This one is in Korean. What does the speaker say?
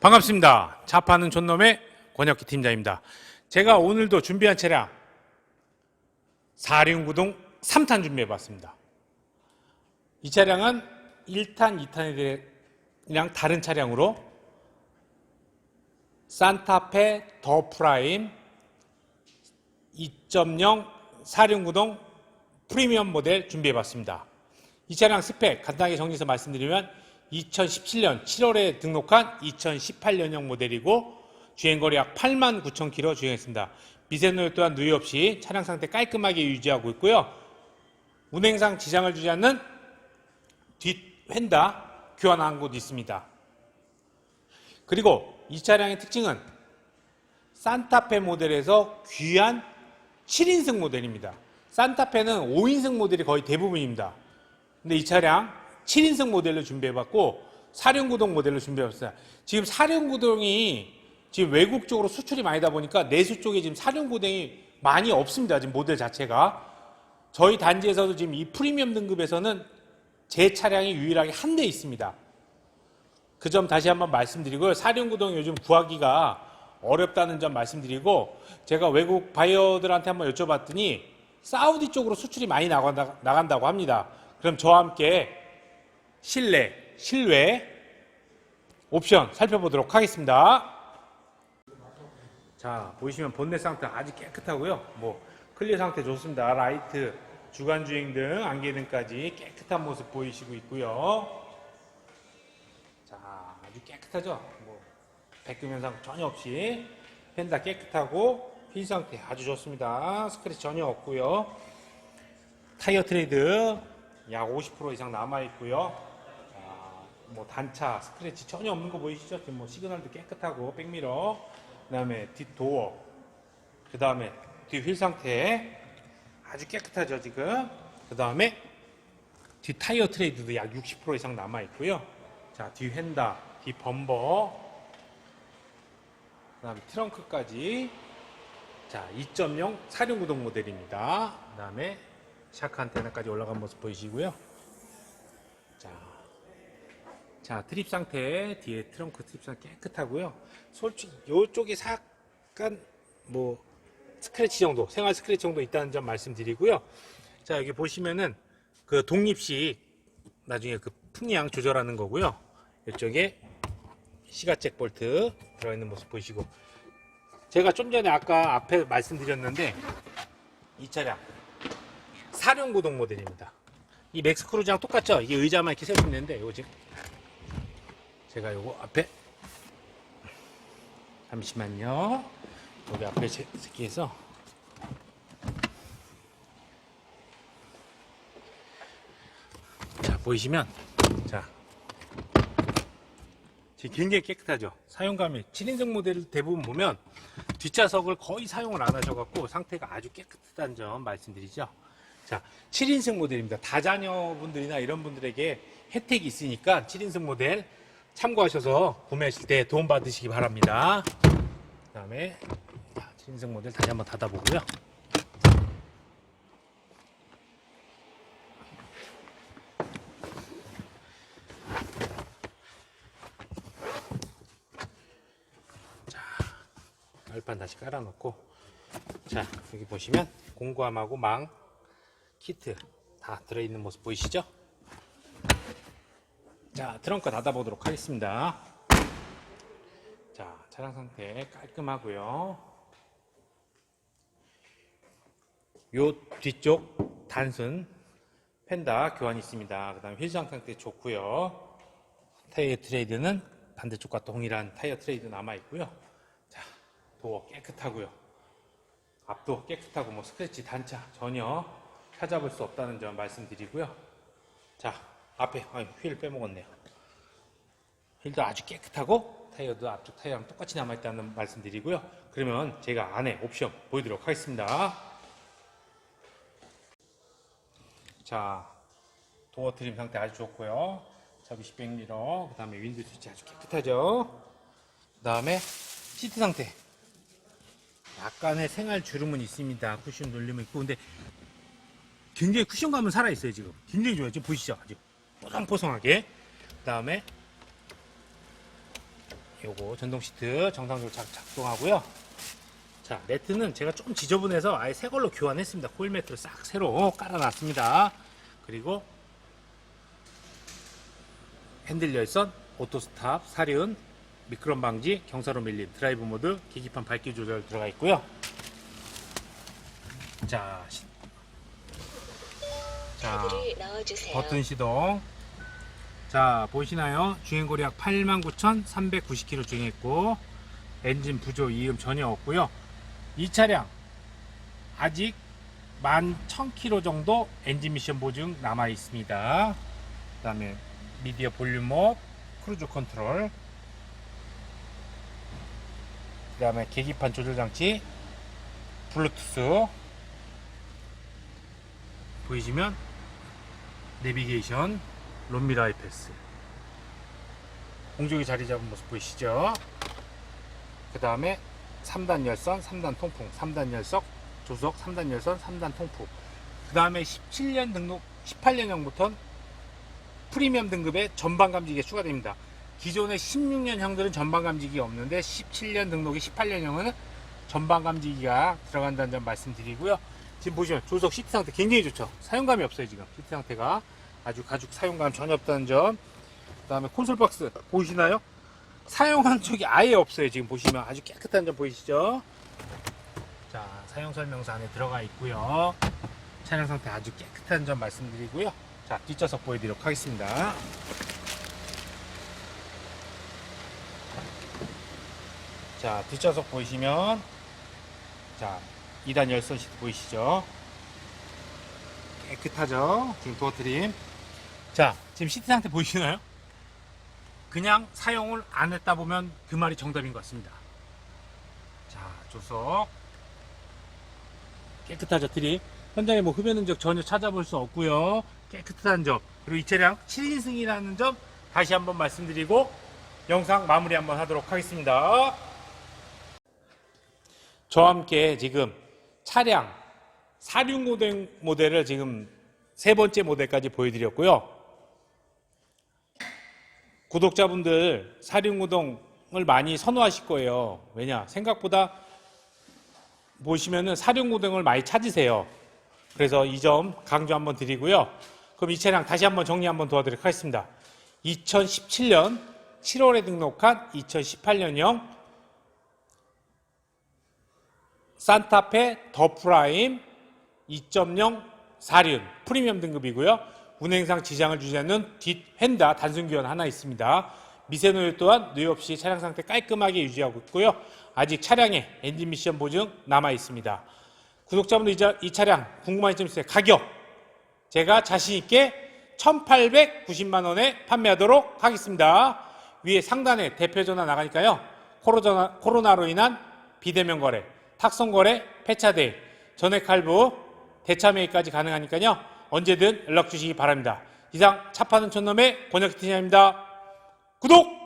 반갑습니다. 차파는 촌놈의 권혁기 팀장입니다. 제가 오늘도 준비한 차량 4륜구동 3탄 준비해 봤습니다. 이 차량은 1탄, 2탄이랑 다른 차량으로 산타페 더 프라임 2.0 4륜구동 프리미엄 모델 준비해 봤습니다. 이 차량 스펙 간단하게 정리해서 말씀드리면 2017년 7월에 등록한 2018년형 모델이고 주행거리 약 8만 9천 킬로 주행했습니다. 미세노유 또한 누유 없이 차량 상태 깔끔하게 유지하고 있고요. 운행상 지장을 주지 않는 뒷 휀다 교환한 곳 있습니다. 그리고 이 차량의 특징은 산타페 모델에서 귀한 7인승 모델입니다. 산타페는 5인승 모델이 거의 대부분입니다. 근데 이 차량 7인승 모델로 준비해봤고 사륜구동 모델로 준비해봤어요. 지금 사륜구동이 지금 외국 쪽으로 수출이 많이 다 보니까 내수 쪽에 지금 사륜구동이 많이 없습니다. 지금 모델 자체가 저희 단지에서도 지금 이 프리미엄 등급에서는 제 차량이 유일하게 한 대 있습니다. 그 점 다시 한번 말씀드리고요. 사륜구동 요즘 구하기가 어렵다는 점 말씀드리고 제가 외국 바이어들한테 한번 여쭤봤더니 사우디 쪽으로 수출이 많이 나간다, 나간다고 합니다. 그럼 저와 함께 실내, 실외 옵션 살펴보도록 하겠습니다. 자, 보시면 본넷 상태 아주 깨끗하고요. 뭐 클리어 상태 좋습니다. 라이트, 주간 주행 등 안개 등까지 깨끗한 모습 보이시고 있고요. 자, 아주 깨끗하죠. 뭐 백금 현상 전혀 없이 펜다 깨끗하고 휠 상태 아주 좋습니다. 스크래치 전혀 없고요. 타이어 트레이드 약 50% 이상 남아 있고요. 뭐 단차, 스크래치 전혀 없는 거 보이시죠? 지금 뭐 시그널도 깨끗하고 백미러, 그 다음에 뒷 도어, 그 다음에 뒤휠 상태 아주 깨끗하죠 지금. 그 다음에 뒤 타이어 트레이드도 약 60% 이상 남아 있고요. 자, 뒤 휀다, 뒤 범버, 그다음에 트렁크까지. 자, 2.0 사륜 구동 모델입니다. 그다음에 샤크 안테나까지 올라간 모습 보이시고요. 자, 자, 트립 상태, 뒤에 트렁크 트립 상태 깨끗하고요. 솔직히 이쪽에 약간 뭐 스크래치 정도, 생활 스크래치 정도 있다는 점 말씀드리고요. 자, 여기 보시면은 그 독립식 나중에 그 풍량 조절하는 거고요. 이쪽에 시가잭 볼트 들어있는 모습 보이시고 제가 좀 전에 아까 앞에 말씀드렸는데 이 차량 사륜구동 모델입니다. 이 맥스크루즈랑 똑같죠? 이게 의자만 이렇게 세우면 되는데 이거 지금 제가 요거 앞에 잠시만요. 여기 앞에 새끼에서 자 보이시면 자 지금 굉장히 깨끗하죠. 사용감이 7인승 모델 대부분 보면 뒷좌석을 거의 사용을 안 하셔갖고 상태가 아주 깨끗하다는 점 말씀드리죠. 자, 7인승 모델입니다. 다자녀분들이나 이런 분들에게 혜택이 있으니까 7인승 모델 참고하셔서 구매하실 때 도움 받으시기 바랍니다. 그 다음에 7인승 모델 다시 한번 닫아보고요. 열판 다시 깔아놓고 자 여기 보시면 공구함하고 망 키트 다 들어있는 모습 보이시죠? 자 트렁크 닫아보도록 하겠습니다. 자 차량 상태 깔끔하고요. 요 뒤쪽 단순 펜다 교환이 있습니다. 그 다음에 휠장 상태 좋고요. 타이어 트레이드는 반대쪽과 동일한 타이어 트레이드 남아있고요. 자 도어 깨끗하고요. 앞도 깨끗하고 뭐 스크래치 단차 전혀 찾아볼 수 없다는 점 말씀드리고요. 자 앞에 아유, 휠 빼먹었네요. 휠도 아주 깨끗하고 타이어도 앞쪽 타이어랑 똑같이 남아있다는 말씀드리고요. 그러면 제가 안에 옵션 보여드리도록 하겠습니다. 자 도어 트림 상태 아주 좋고요. 접이식 백미러 그 다음에 윈드 스위치 아주 깨끗하죠. 그 다음에 시트 상태 약간의 생활 주름은 있습니다. 쿠션 눌림은 있고 근데 굉장히 쿠션감은 살아있어요 지금 굉장히 좋아요 지금 보시죠 아주 뽀송뽀송하게 그 다음에 요거 전동 시트 정상적으로 작, 작동하고요. 자, 매트는 제가 좀 지저분해서 아예 새 걸로 교환했습니다. 코일 매트를 싹 새로 깔아놨습니다. 그리고 핸들 열선, 오토 스탑, 사륜, 미끄럼 방지, 경사로 밀림, 드라이브 모드, 계기판 밝기 조절 들어가 있고요. 자, 시- 자, 카드를 넣어주세요. 버튼 시동. 자, 보이시나요? 주행거리 약 89,390km 주행했고, 엔진 부조 이음 전혀 없고요. 이 차량 아직 11,000km 정도 엔진 미션 보증 남아 있습니다. 그 다음에 미디어 볼륨업, 크루즈 컨트롤, 그 다음에 계기판 조절 장치, 블루투스, 보이시면 내비게이션, 롬미라 이패스, 공조기 자리 잡은 모습 보이시죠? 그 다음에 3단 열선, 3단 통풍, 3단 열석, 조석, 3단 열선, 3단 통풍. 그 다음에 17년 등록, 18년형부터 프리미엄 등급의 전방 감지기가 추가됩니다. 기존의 16년형들은 전방 감지기가 없는데 17년 등록이 18년형은 전방 감지기가 들어간다는 점 말씀드리고요. 지금 보시면 조석 시트 상태 굉장히 좋죠. 사용감이 없어요 지금 시트 상태가 아주 가죽 사용감 전혀 없다는 점. 그다음에 콘솔 박스 보이시나요? 사용한 적이 아예 없어요. 지금 보시면 아주 깨끗한 점 보이시죠? 자 사용 설명서 안에 들어가 있고요. 차량 상태 아주 깨끗한 점 말씀드리고요. 자 뒷좌석 보여드리도록 하겠습니다. 자 뒷좌석 보이시면 자 2단 열선 시트 보이시죠? 깨끗하죠? 지금 도어 트림. 자 지금 시트 상태 보이시나요? 그냥 사용을 안 했다 보면 그 말이 정답인 것 같습니다. 자, 조석. 깨끗하죠, 트림. 현장에 뭐 흡연 흔적 전혀 찾아볼 수 없고요. 깨끗한 점. 그리고 이 차량 7인승이라는 점 다시 한번 말씀드리고 영상 마무리 한번 하도록 하겠습니다. 저와 함께 지금 차량 460 모델을 지금 세 번째 모델까지 보여드렸고요. 구독자분들 사륜구동을 많이 선호하실 거예요. 왜냐? 생각보다 보시면은 사륜구동을 많이 찾으세요. 그래서 이 점 강조 한번 드리고요. 그럼 이 차량 다시 한번 정리 한번 도와드리도록 하겠습니다. 2017년 7월에 등록한 2018년형 산타페 더 프라임 2.0 사륜 프리미엄 등급이고요. 운행상 지장을 주지 않는 뒷 휀다 단순 교환 하나 있습니다. 미세 노유 또한 노유 없이 차량 상태 깔끔하게 유지하고 있고요. 아직 차량에 엔진 미션 보증 남아 있습니다. 구독자분들 이 차량 궁금한 점 있으세요? 가격 제가 자신 있게 1,890만 원에 판매하도록 하겠습니다. 위에 상단에 대표 전화 나가니까요. 코로나, 코로나로 인한 비대면 거래, 탁송 거래, 폐차대, 전액 할부, 대차 매입까지 가능하니까요. 언제든 연락 주시기 바랍니다. 이상 차 파는 촌놈의 권혁기팀입니다. 구독!